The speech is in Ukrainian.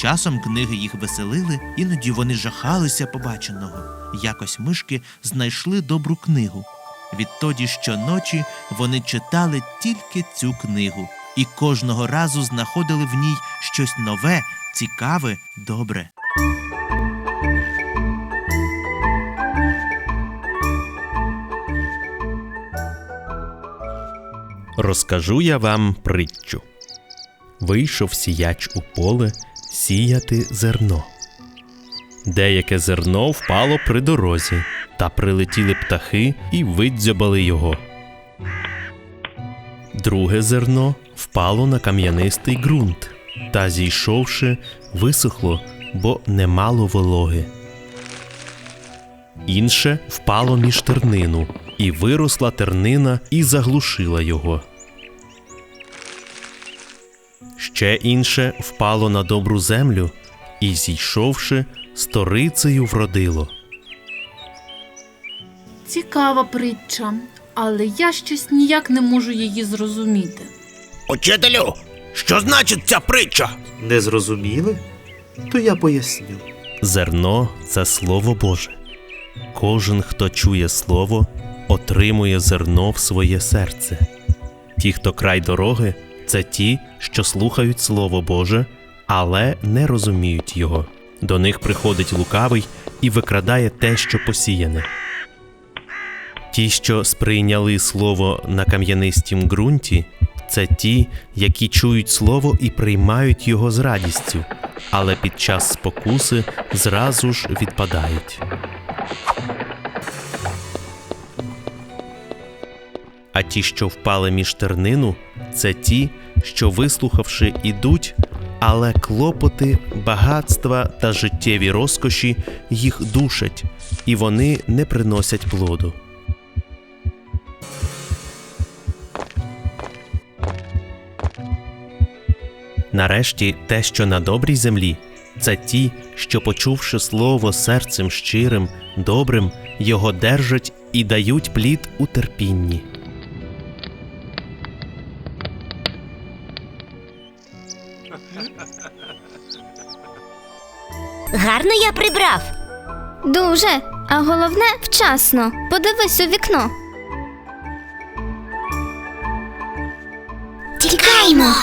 Часом книги їх веселили, іноді вони жахалися побаченого. Якось мишки знайшли добру книгу. Відтоді щоночі вони читали тільки цю книгу і кожного разу знаходили в ній щось нове, цікаве, добре. Розкажу я вам притчу. Вийшов сіяч у поле сіяти зерно. Деяке зерно впало при дорозі, та прилетіли птахи і видзьобали його. Друге зерно впало на кам'янистий ґрунт, та, зійшовши, висохло, бо не мало вологи. Інше впало між тернину, і виросла тернина і заглушила його. Ще інше впало на добру землю, і, зійшовши, сторицею вродило. Цікава притча, але я щось ніяк не можу її зрозуміти. Учителю, що значить ця притча? Не зрозуміли? То я поясню. Зерно це слово Боже. Кожен, хто чує слово, отримує зерно в своє серце. Ті, хто край дороги, це ті, що слухають Слово Боже, але не розуміють його. До них приходить лукавий і викрадає те, що посіяне. Ті, що сприйняли слово на кам'янистім ґрунті, це ті, які чують слово і приймають його з радістю, але під час спокуси зразу ж відпадають. А ті, що впали між тернину, це ті, що, вислухавши, ідуть, але клопоти, багатства та життєві розкоші їх душать, і вони не приносять плоду. Нарешті те, що на добрій землі, це ті, що, почувши слово серцем щирим, добрим, його держать і дають плід у терпінні. Гарно я прибрав. Дуже, а головне вчасно. Подивись у вікно. Тікаймо.